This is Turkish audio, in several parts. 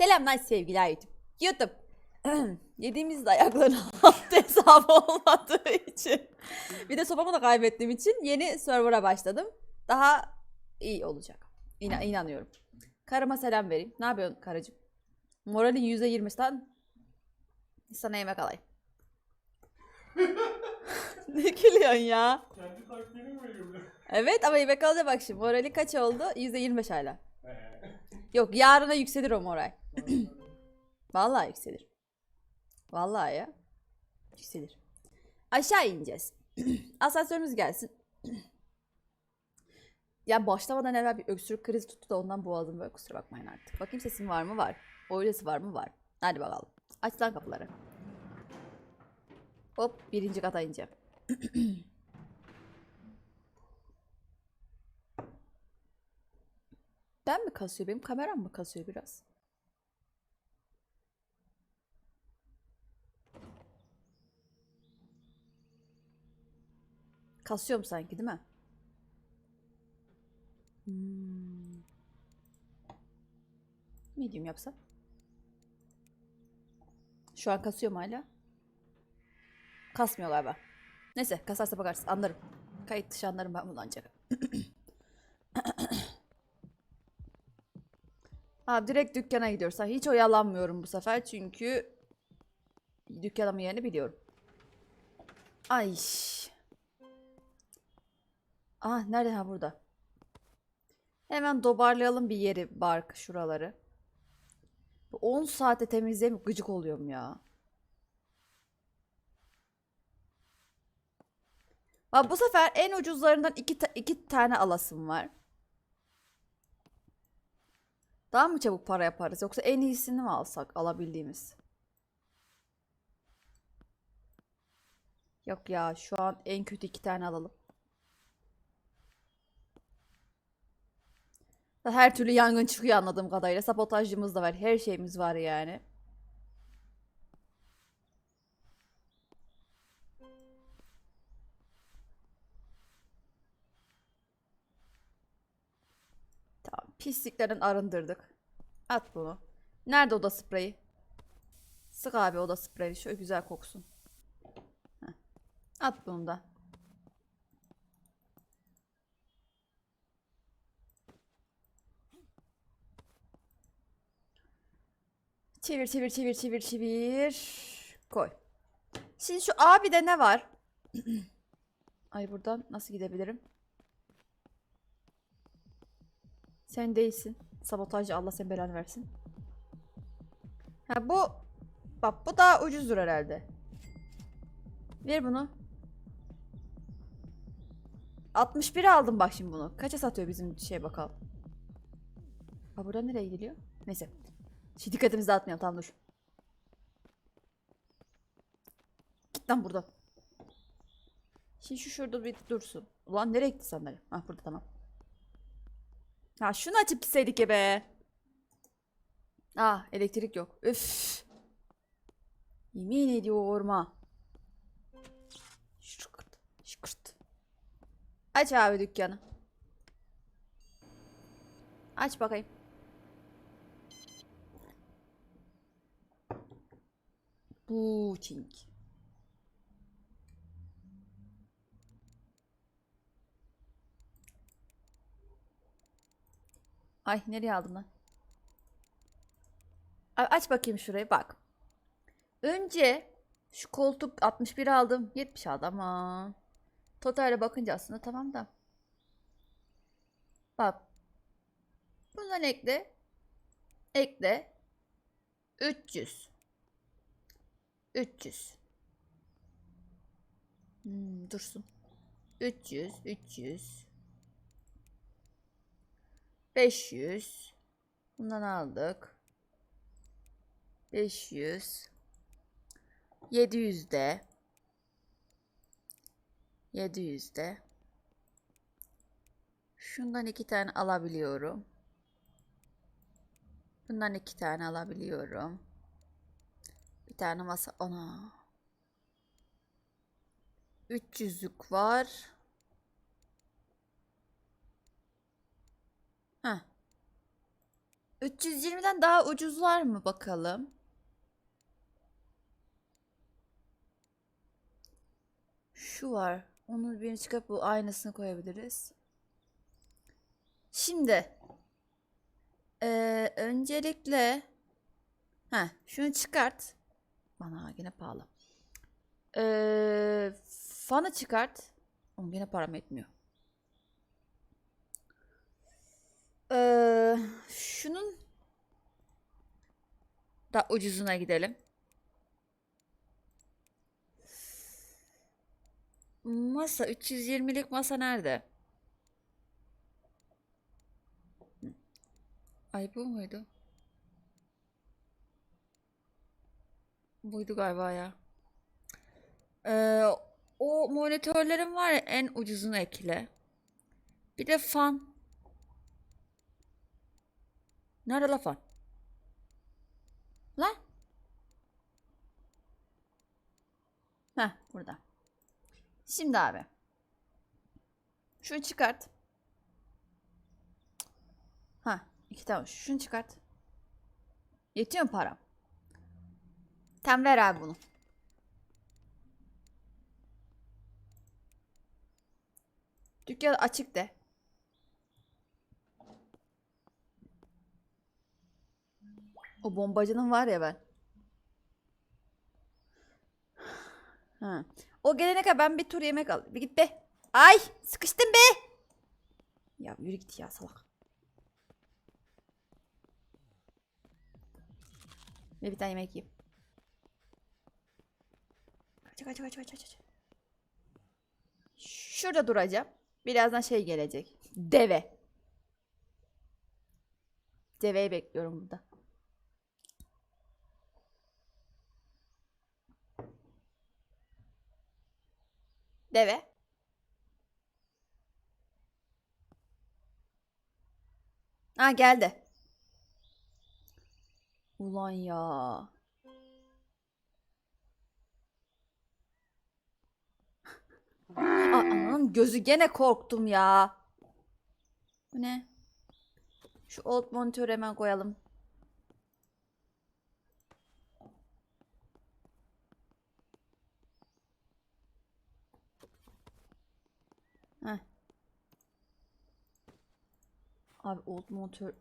Selamlar sevgiler YouTube. YouTube. Yediğimiz dayakların alt hesabı olmadığı için. Bir de sopamı da kaybettiğim için yeni server'a başladım. Daha iyi olacak. İna inanıyorum. Karıma selam vereyim. Ne yapıyorsun karıcığım? Moralin %20 lan. Sana yemek alayım. ne gülüyorsun ya? Kendi taktiğini mi veriyorum? Evet ama yemek alacağım bak şimdi. Morali kaç oldu? %25 hala. Yok yarına yükselir o moral. Vallahi yükselir. Vallahi ya. Yükselir. Aşağı ineceğiz. Asansörümüz gelsin. ya başlamadan evvel bir öksürük krizi tuttu da ondan boğazım böyle kusura bakmayın artık. Bakayım sesim var mı? Var. Öylesi var mı? Var. Hadi bakalım. Aç lan kapıları. Hop birinci kata ineceğim. Ben mi kasıyor? Benim kameram mı kasıyor biraz? Kasıyorum sanki değil mi? Hmm. Medium yapsam. Şu an kasıyor mu hala? Kasmıyor galiba. Neyse kasarsa bakarsın anlarım. Kayıt dışı anlarım ben bunu ancak. Abi direkt dükkana gidiyoruz. Hiç oyalanmıyorum bu sefer çünkü dükkanımın yerini biliyorum. Ay. Ah nerede ha burada. Hemen dobarlayalım bir yeri bark şuraları. Bu 10 saate temizleyip gıcık oluyorum ya. Bak bu sefer en ucuzlarından iki, ta- iki tane alasım var. Daha mı çabuk para yaparız yoksa en iyisini mi alsak alabildiğimiz? Yok ya şu an en kötü iki tane alalım. Her türlü yangın çıkıyor anladığım kadarıyla. Sabotajcımız da var. Her şeyimiz var yani. Tamam. Pisliklerin arındırdık. At bunu. Nerede oda spreyi? Sık abi oda spreyi. Şöyle güzel koksun. Heh. At bunu da. Çevir çevir çevir çevir çevir. Koy. Şimdi şu abi de ne var? Ay buradan nasıl gidebilirim? Sen değilsin. Sabotajcı Allah sen belanı versin. Ha bu bak bu daha ucuzdur herhalde. Ver bunu. 61 aldım bak şimdi bunu. Kaça satıyor bizim şey bakalım. Ha buradan nereye gidiliyor? Neyse. Şimdi dikkatimizi dağıtmayalım tamam dur. Git lan buradan. Şimdi şu şurada bir dursun. Ulan nereye gitti sandalye? Ha burada tamam. Ha şunu açıp gitseydik ya be. Ah elektrik yok. Üf. Yemin ediyorum ha. Şıkırt. Şıkırt. Aç abi dükkanı. Aç bakayım. Booting. Ay nereye aldın lan? Aç bakayım şurayı bak. Önce şu koltuk 61 aldım. 70 aldım ama. Totalde bakınca aslında tamam da. Bak. Bundan ekle. Ekle. 300. 300. Hmm, dursun. 300, 300. 500. Bundan aldık. 500. 700 de. 700 de. Şundan iki tane alabiliyorum. Bundan iki tane alabiliyorum. Bir tane masa ona. 300'lük var. Heh. 320'den daha ucuzlar mı bakalım? Şu var. Onu bir çıkıp bu aynısını koyabiliriz. Şimdi eee, öncelikle ha şunu çıkart. Bana gene pahalı. Eee fanı çıkart. Onun gene param etmiyor. Eee, şunun da ucuzuna gidelim. Masa 320'lik masa nerede? Ay bu muydu? Buydu galiba ya. Ee, o monitörlerin var ya en ucuzunu ekle. Bir de fan. Nerede la fan? Lan? Heh burada. Şimdi abi. Şunu çıkart. Ha, iki tane. Şunu çıkart. Yetiyor mu param? Tam ver abi bunu. Dükkan açık de. O bombacının var ya ben. Ha. O gelene kadar ben bir tur yemek al. Bir git be. Ay sıkıştım be. Ya yürü git ya salak. Ve bir tane yemek yiyeyim. Kaç kaç kaç kaç kaç. Şurada duracağım. Birazdan şey gelecek. Deve. Deveyi bekliyorum burada. Deve. Ha geldi. Ulan ya. Anam gözü gene korktum ya. Bu ne? Şu old monitörü hemen koyalım. Heh. Abi old monitör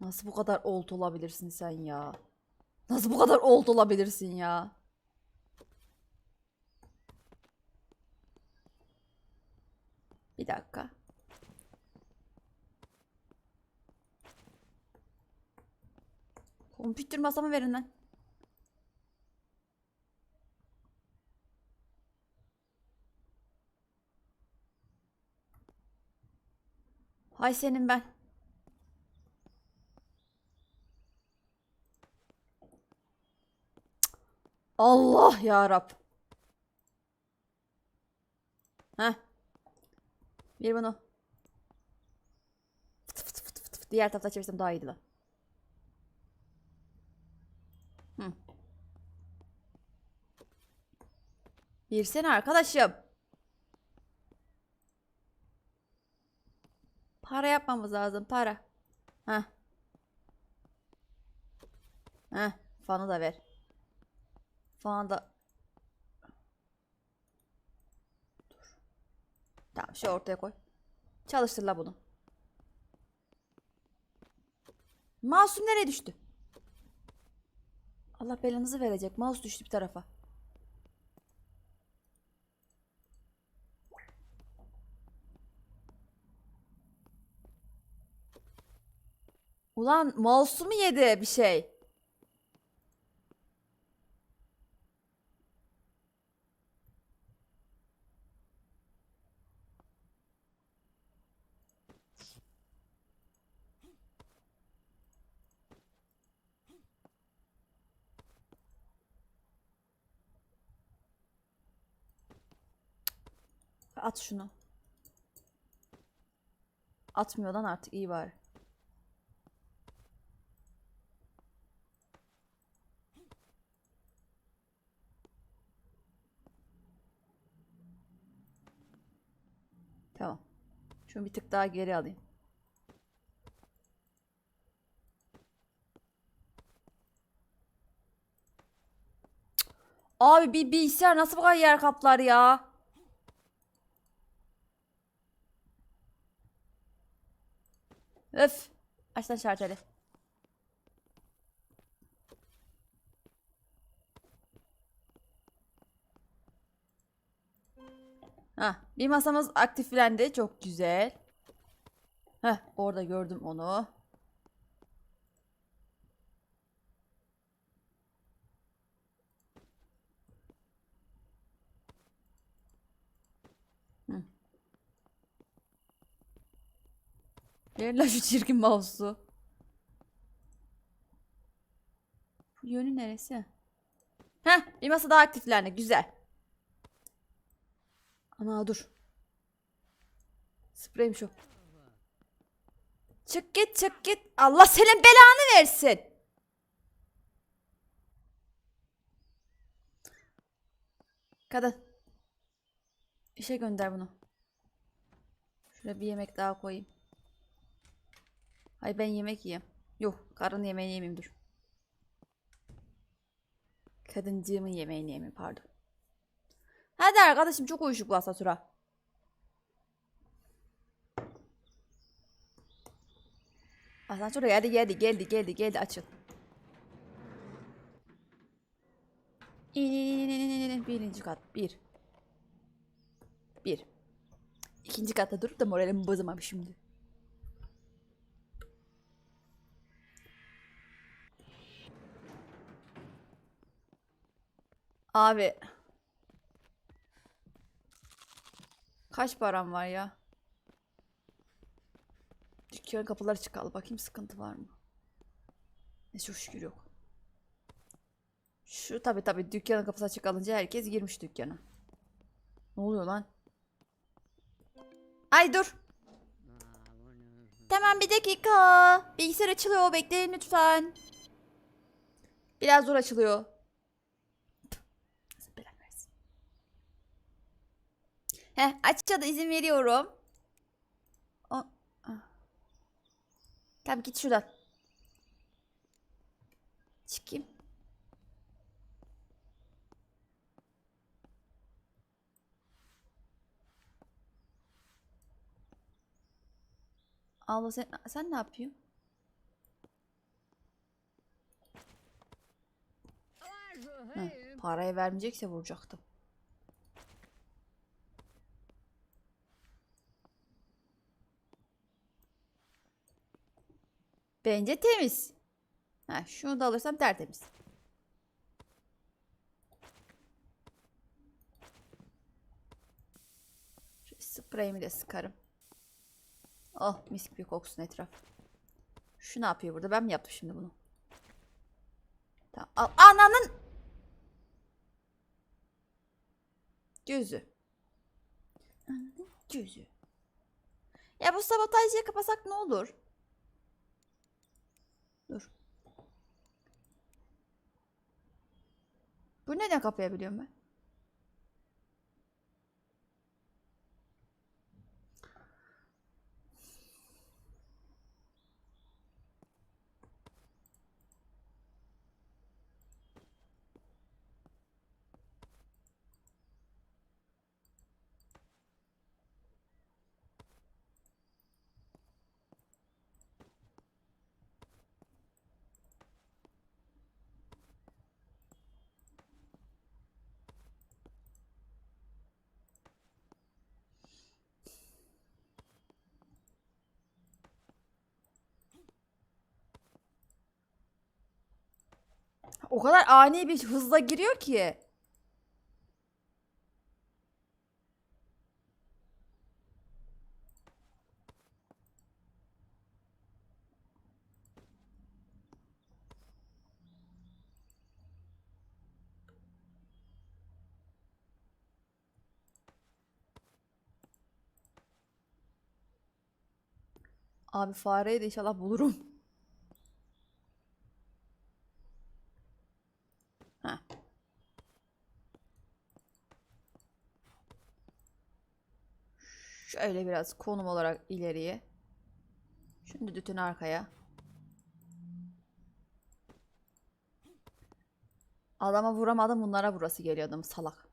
Nasıl bu kadar old olabilirsin sen ya? Nasıl bu kadar old olabilirsin ya? Bir dakika. Kompütür masamı verin lan. Hay senin ben. Allah ya Rab. Heh. Bir bunu. Fıt fıt fıt fıt fıt. Diğer tarafta çevirsem daha iyiydi lan. Hı. Birsene arkadaşım. Para yapmamız lazım. Para. Heh. Heh. Fanı da ver. Fanı da. Tamam şu ortaya koy. Çalıştır la bunu. Masum nereye düştü? Allah belanızı verecek. Mouse düştü bir tarafa. Ulan mouse'u mu yedi bir şey? At şunu. Atmıyor lan artık iyi var. Tamam. Şunu bir tık daha geri alayım. Abi bir bilgisayar nasıl bu kadar yer kaplar ya? Öf. Aç lan şarjörü. Ha, bir masamız aktiflendi. Çok güzel. Heh, orada gördüm onu. Ver lan şu çirkin mouse'u. Yönü neresi? Heh, bir masa daha aktiflendi. Güzel. Ana dur. Spreymiş o. Çık git çık git. Allah senin belanı versin. Kadın. İşe gönder bunu. Şuraya bir yemek daha koyayım. Hay ben yemek yiyeyim. Yok karın yemeğini yemeyeyim dur. Kadıncığımın yemeğini yemeyeyim pardon. Hadi arkadaşım çok uyuşuk bu asansöre. Asansöre geldi geldi geldi geldi geldi açıl. İn in in in in in in. Birinci kat bir. Bir. İkinci katta durup da moralimi bozamam şimdi. Abi. Kaç param var ya? Dükkan kapıları çıkalı bakayım sıkıntı var mı? Ne çok şükür yok. Şu tabi tabi dükkanın kapısı açık kalınca herkes girmiş dükkana. Ne oluyor lan? Ay dur. Tamam bir dakika. Bilgisayar açılıyor bekleyin lütfen. Biraz zor açılıyor. Allah belanı versin. Heh açça da izin veriyorum. O... ah. Tamam git şuradan. Çıkayım. Allah sen, sen ne yapıyorsun? Heh, parayı vermeyecekse vuracaktım. Bence temiz. Ha, şunu da alırsam tertemiz. Şu spreyimi de sıkarım. Oh mis gibi koksun etraf. Şu ne yapıyor burada? Ben mi yaptım şimdi bunu? Tamam. Al. Ananın gözü. Gözü. Ya bu sabotajcıyı kapasak ne olur? Dur. Bu neden kapayabiliyorum ben? O kadar ani bir hızla giriyor ki. Abi fareyi de inşallah bulurum. Heh. Şöyle biraz konum olarak ileriye. Şimdi dütün arkaya. Adama vuramadım bunlara burası geliyor adam salak.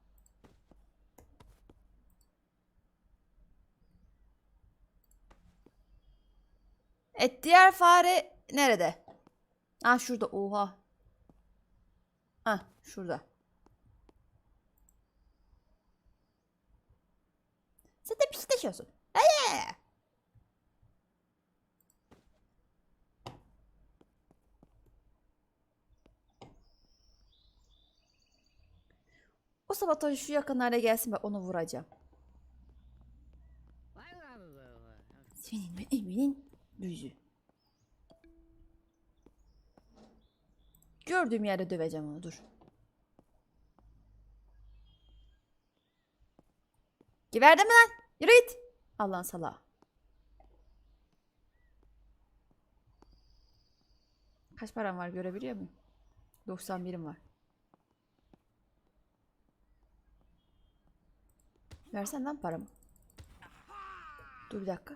Et diğer fare nerede? Ah şurada oha. Ah şurada. Sen de pisleşiyorsun. Eee! O sabotaj şu yakınlarda gelsin ben onu vuracağım. Senin ve Emin'in düzü. Gördüğüm yerde döveceğim onu dur. Geberdim lan? Yürü git. Allah'ın salağı. Kaç param var görebiliyor muyum? 91'im var. Versen lan paramı. Dur bir dakika.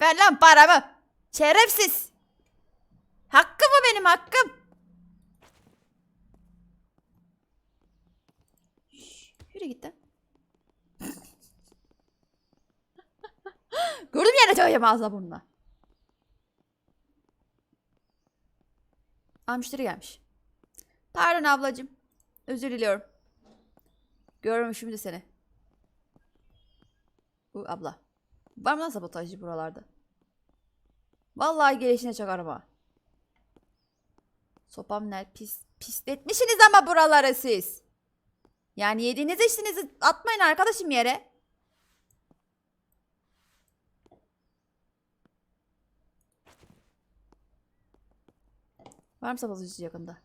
Ver lan paramı. Şerefsiz. Hakkım mı benim hakkım? Yürü git lan. Gördüm yere çağıracağım ağzına burnuna. Aa müşteri gelmiş. Pardon ablacığım. Özür diliyorum. Görmüşüm de seni. Bu abla. Var mı lan sabotajcı buralarda? Vallahi gelişine çakarım ha. Sopam ne pis pisletmişsiniz ama buraları siz. Yani yediğiniz içtiğinizi atmayın arkadaşım yere. Var mı sabotajcı yakında?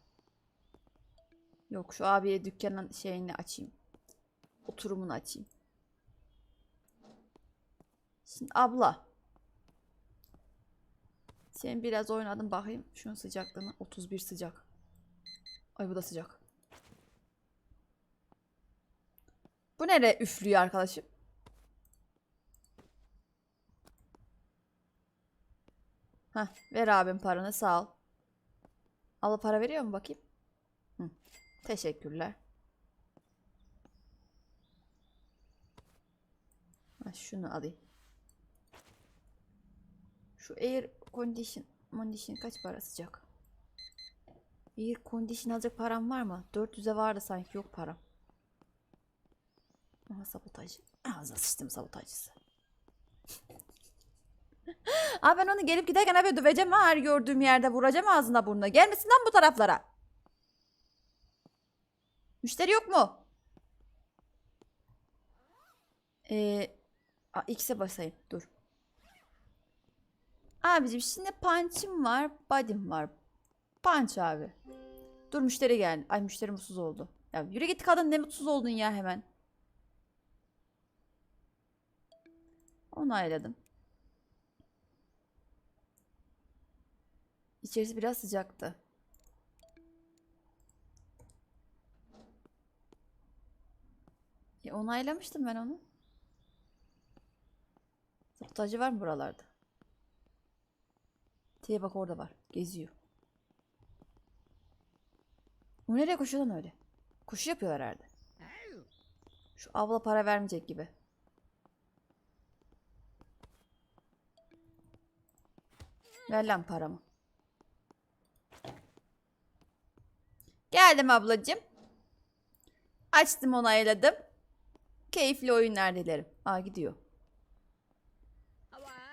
Yok şu abiye dükkanın şeyini açayım. Oturumunu açayım. Şimdi abla. Sen biraz oynadın bakayım. Şunun sıcaklığını 31 sıcak. Ay bu da sıcak. Bu nereye üflüyor arkadaşım? Heh, ver abim paranı sağ ol. Al para veriyor mu bakayım? Hı. Teşekkürler. Ha, şunu alayım. Şu air condition, condition kaç para sıcak? Air condition alacak param var mı? 400'e vardı sanki yok param. Aha sabotaj. Ağzına sıçtım sabotajcısı. Abi ben onu gelip giderken eve döveceğim ha her gördüğüm yerde vuracağım ağzına burnuna. Gelmesin lan bu taraflara. Müşteri yok mu? Ee, a, X'e basayım. Dur. Abicim şimdi punch'ım var, body'm var. Punch abi. Dur müşteri geldi. Ay müşteri mutsuz oldu. Ya yürü git kadın ne mutsuz oldun ya hemen. Onayladım. İçerisi biraz sıcaktı. Ya onaylamıştım ben onu. Sabotajcı var mı buralarda? T'ye bak orada var. Geziyor. Bu nereye koşuyor lan öyle? Koşu yapıyor herhalde. Şu abla para vermeyecek gibi. Ver lan paramı. Geldim ablacığım. Açtım onayladım. Keyifli oyunlar dilerim. Aa gidiyor.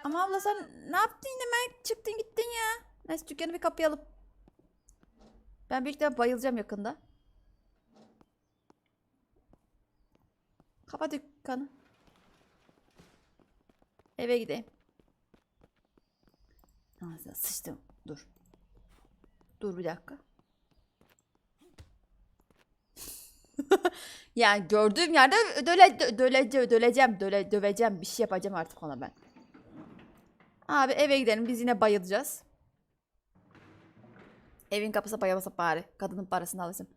Ama abla sen ne yaptın hemen çıktın gittin ya. Neyse dükkanı bir kapayalım. Ben büyük ihtimalle bayılacağım yakında. Kapa dükkanı. Eve gideyim. Ağzına sıçtım. Dur. Dur bir dakika. yani gördüğüm yerde döle, döle, döleceğim, döle, döveceğim. Bir şey yapacağım artık ona ben. Abi eve gidelim. Biz yine bayılacağız. Evin kapısı bayılmasa bari. Kadının parasını alırsın.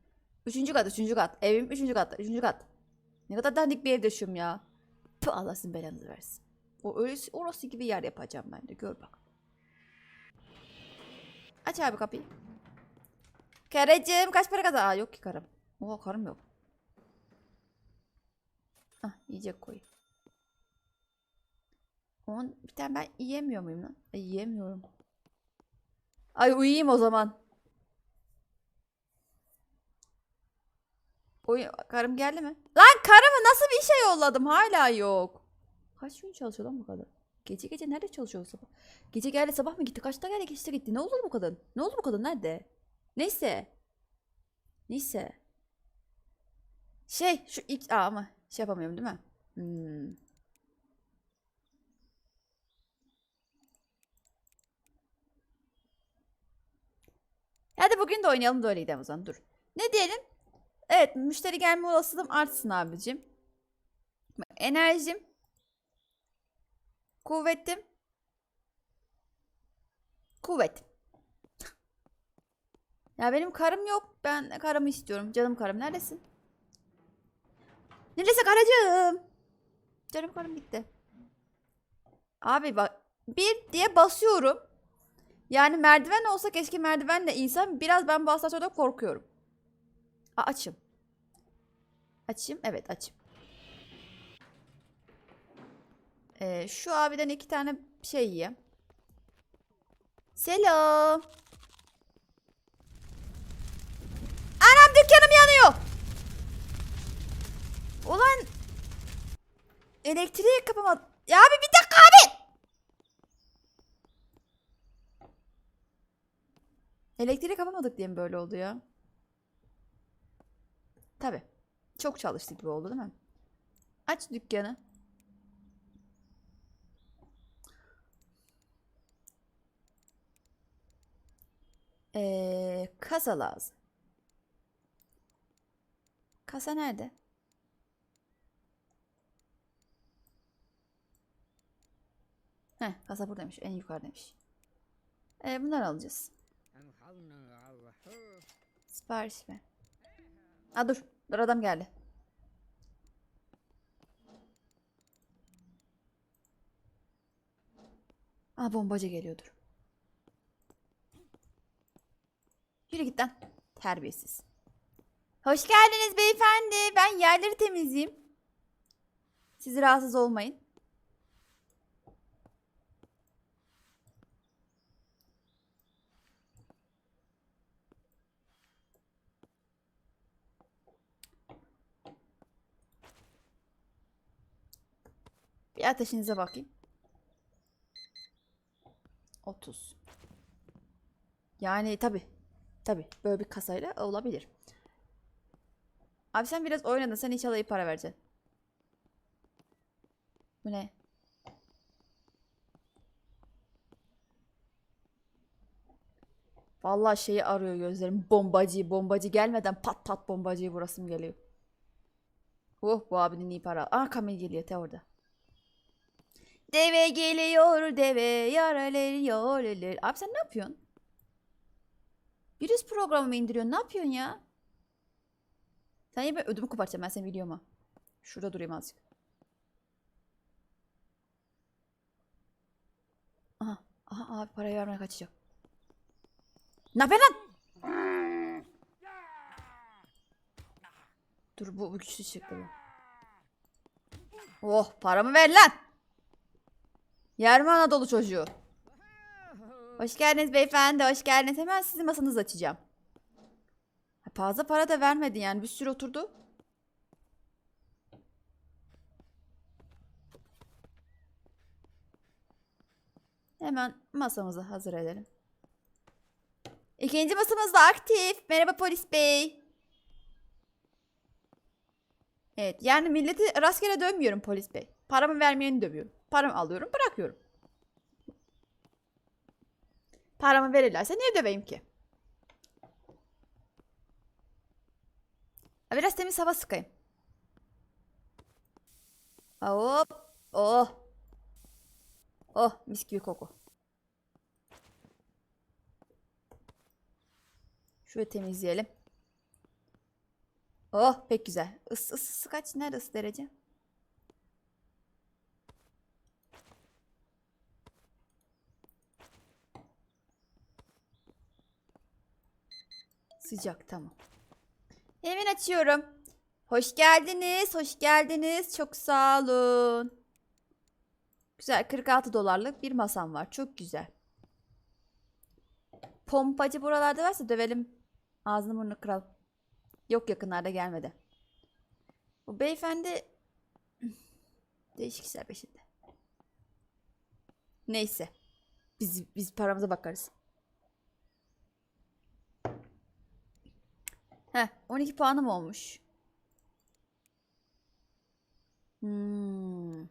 Üçüncü kat, üçüncü kat. Evim üçüncü kat, üçüncü kat. Ne kadar dandik bir ev yaşıyorum ya. Tüh, Allah sizin belanızı versin. O öyle, orası gibi yer yapacağım ben de. Gör bak. Aç abi kapıyı. Karıcığım kaç para kazan? Aa yok ki karım. Oha karım yok. Ah yiyecek koy. On bir tane ben yiyemiyor muyum lan? Ay, yiyemiyorum. Ay uyuyayım o zaman. Oy karım geldi mi? Lan karımı nasıl bir işe yolladım? Hala yok. Kaç gün çalışıyor lan bu kadın? Gece gece nerede çalışıyor sabah? Gece geldi sabah mı gitti? Kaçta geldi geçti gitti? Ne oldu bu kadın? Ne oldu bu kadın? Nerede? Neyse. Neyse. Şey şu ilk... Aa, ama şey yapamıyorum değil mi? Hmm. Hadi bugün de oynayalım da öyle gidelim o zaman. Dur. Ne diyelim? Evet müşteri gelme olasılığım artsın abicim. Enerjim. Kuvvetim. Kuvvet. Ya benim karım yok. Ben karımı istiyorum. Canım karım neredesin? Neredesin karıcığım? Canım karım gitti. Abi bak bir diye basıyorum. Yani merdiven olsa keşke merdivenle insan biraz ben bu asansörde korkuyorum. Aa, açım. Açayım. Evet açım. Ee, şu abiden iki tane şey yiyeyim. Selam. Anam dükkanım yanıyor. Ulan elektriği kapamadım. Ya abi bir dakika abi. Elektriği kapamadık diye mi böyle oldu ya? Tabi. Çok çalıştık gibi oldu değil mi? Aç dükkanı. Ee, kasa lazım. Kasa nerede? Heh, kasa buradaymış. En yukarıdaymış. Ee, bunları alacağız. Sipariş ver. Aa dur. Dur adam geldi. Aa bombacı geliyordur. Yürü git lan. Terbiyesiz. Hoş geldiniz beyefendi. Ben yerleri temizleyeyim. Siz rahatsız olmayın. Bir ateşinize bakayım. 30. Yani tabi. Tabi. Böyle bir kasayla olabilir. Abi sen biraz oynadın. Sen inşallah iyi para vereceksin. Bu ne? Vallahi şeyi arıyor gözlerim. Bombacı, bombacı gelmeden pat pat bombacıyı vurasım geliyor. Oh bu abinin iyi para. Aa Kamil geliyor te orada. Deve geliyor deve lelel. Abi sen ne yapıyorsun? Virüs programı mı indiriyorsun? Ne yapıyorsun ya? Sen ya ben ödümü kopartacağım ben senin videoma. Şurada durayım azıcık. Aha. Aha abi parayı vermeye kaçacak. Ne yapıyorsun lan? Dur bu, bu güçlü çıktı bu. Oh paramı ver lan. Yer mi Anadolu çocuğu? Hoş geldiniz beyefendi, hoş geldiniz. Hemen sizin masanızı açacağım. Fazla para da vermedi yani bir sürü oturdu. Hemen masamızı hazır edelim. İkinci masamız da aktif. Merhaba polis bey. Evet yani milleti rastgele dövmüyorum polis bey. Paramı vermeyeni dövüyorum. Paramı alıyorum bırakıyorum. Paramı verirlerse niye döveyim ki? Biraz temiz hava sıkayım. Hop. Oh. Oh mis gibi koku. Şurayı temizleyelim. Oh pek güzel. Is, ısısı kaç? Nerede ısı derece? Sıcak tamam. Hemen açıyorum. Hoş geldiniz, hoş geldiniz. Çok sağ olun. Güzel 46 dolarlık bir masam var. Çok güzel. Pompacı buralarda varsa dövelim. Ağzını burnunu kıralım. Yok yakınlarda gelmedi. Bu beyefendi değişik işler peşinde. Neyse. Biz biz paramıza bakarız. Heh, 12 puanım olmuş. Hmm.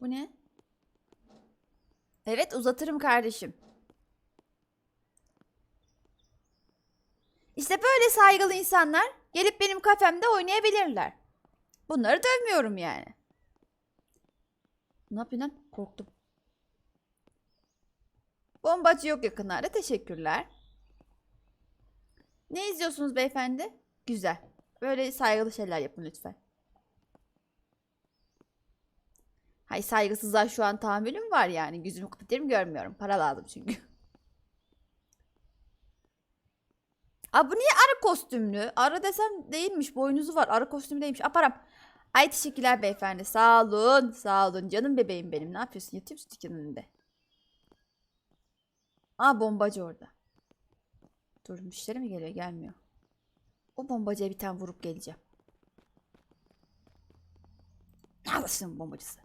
Bu ne? Evet uzatırım kardeşim. İşte böyle saygılı insanlar gelip benim kafemde oynayabilirler. Bunları dövmüyorum yani. Ne yapıyorsun lan? Korktum. Bombacı yok yakınlarda. Teşekkürler. Ne izliyorsunuz beyefendi? Güzel. Böyle saygılı şeyler yapın lütfen. Hay saygısızlar şu an tahammülüm var yani. Yüzümü kapatırım görmüyorum. Para lazım çünkü. Aa bu niye arı kostümlü? Arı desem değilmiş. Boynuzu var. Arı kostümü değilmiş. Aparam. Ay teşekkürler beyefendi. Sağ olun. Sağ olun. Canım bebeğim benim. Ne yapıyorsun? Yatıyor musun dükkanın önünde? Aa bombacı orada. Dur müşteri mi geliyor? Gelmiyor. O bombacıya bir tane vurup geleceğim. Neredesin bombacısı?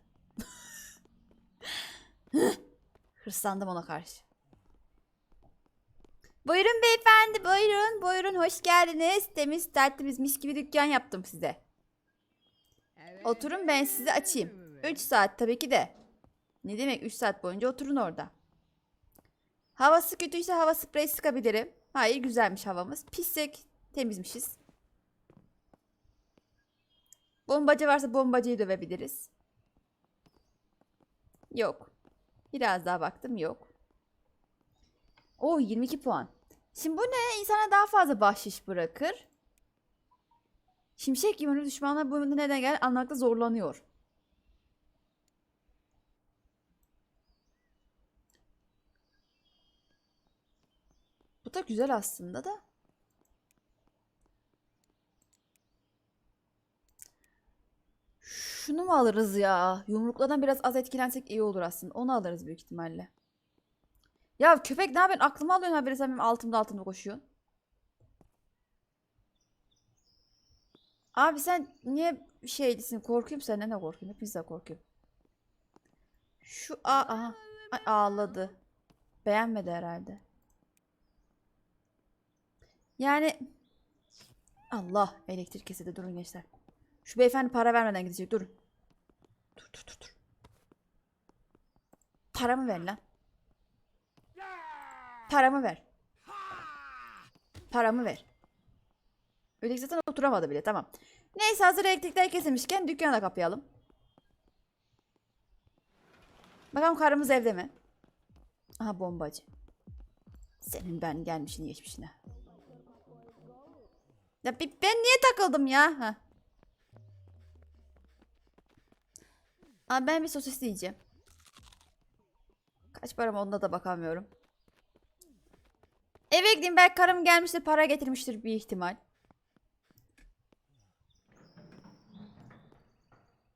Hırslandım ona karşı. Buyurun beyefendi buyurun buyurun hoş geldiniz. Temiz tertemiz mis gibi dükkan yaptım size. Oturun ben sizi açayım. 3 saat tabii ki de. Ne demek 3 saat boyunca oturun orada. Havası kötüyse hava spreyi sıkabilirim. Hayır güzelmiş havamız. Pissek temizmişiz. Bombacı varsa bombacıyı dövebiliriz. Yok. Biraz daha baktım yok. Oo 22 puan. Şimdi bu ne? İnsana daha fazla bahşiş bırakır. Şimşek gibi düşmanlar bu neden gel anlamakta zorlanıyor. Da güzel aslında da. Şunu mu alırız ya? Yumrukladan biraz az etkilensek iyi olur aslında. Onu alırız büyük ihtimalle. Ya köpek ne yapıyorsun? Aklıma alıyorsun haberi sen benim altımda altımda koşuyorsun. Abi sen niye şeylisin? Korkuyorum senden de korkuyorum. Hepinizden korkuyorum. Şu a aha. Ay, ağladı. Beğenmedi herhalde. Yani Allah elektrik kesildi durun gençler. Şu beyefendi para vermeden gidecek durun. Dur dur dur dur. Paramı ver lan. Paramı ver. Paramı ver. Öteki zaten oturamadı bile tamam. Neyse hazır elektrikler kesilmişken dükkanı da kapayalım. Bakalım karımız evde mi? Aha bombacı. Senin ben gelmişini geçmişine. Ya ben niye takıldım ya? Ha. Aa, ben bir sosis yiyeceğim. Kaç param onda da bakamıyorum. Eve gideyim belki karım gelmiştir para getirmiştir bir ihtimal.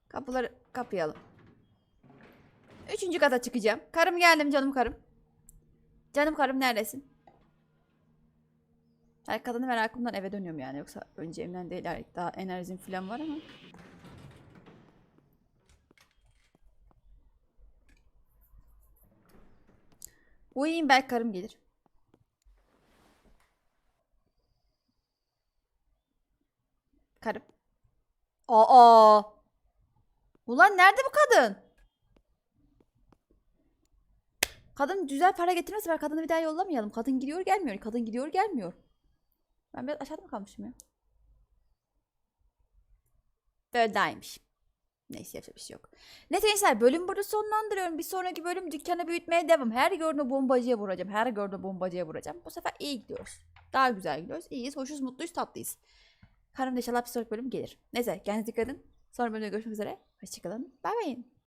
Kapıları kapayalım. Üçüncü kata çıkacağım. Karım geldim canım karım. Canım karım neredesin? Her kadını merakımdan eve dönüyorum yani. Yoksa önce evden değil daha enerjim falan var ama. Uyuyayım belki karım gelir. Karım. Aa. Ulan nerede bu kadın? Kadın güzel para getirmezse ben kadını bir daha yollamayalım. Kadın gidiyor gelmiyor. Kadın gidiyor gelmiyor. Ben biraz aşağıda mı kalmışım ya? Böyle dahaymış. Neyse yapacak bir şey yok. Neyse gençler bölüm burada sonlandırıyorum. Bir sonraki bölüm dükkanı büyütmeye devam. Her gördüğümde bombacıya vuracağım. Her gördüğümde bombacıya vuracağım. Bu sefer iyi gidiyoruz. Daha güzel gidiyoruz. İyiyiz, hoşuz, mutluyuz, tatlıyız. Karım da inşallah bir sonraki bölüm gelir. Neyse kendinize dikkat edin. Sonra bölümde görüşmek üzere. Hoşçakalın. Bay bay.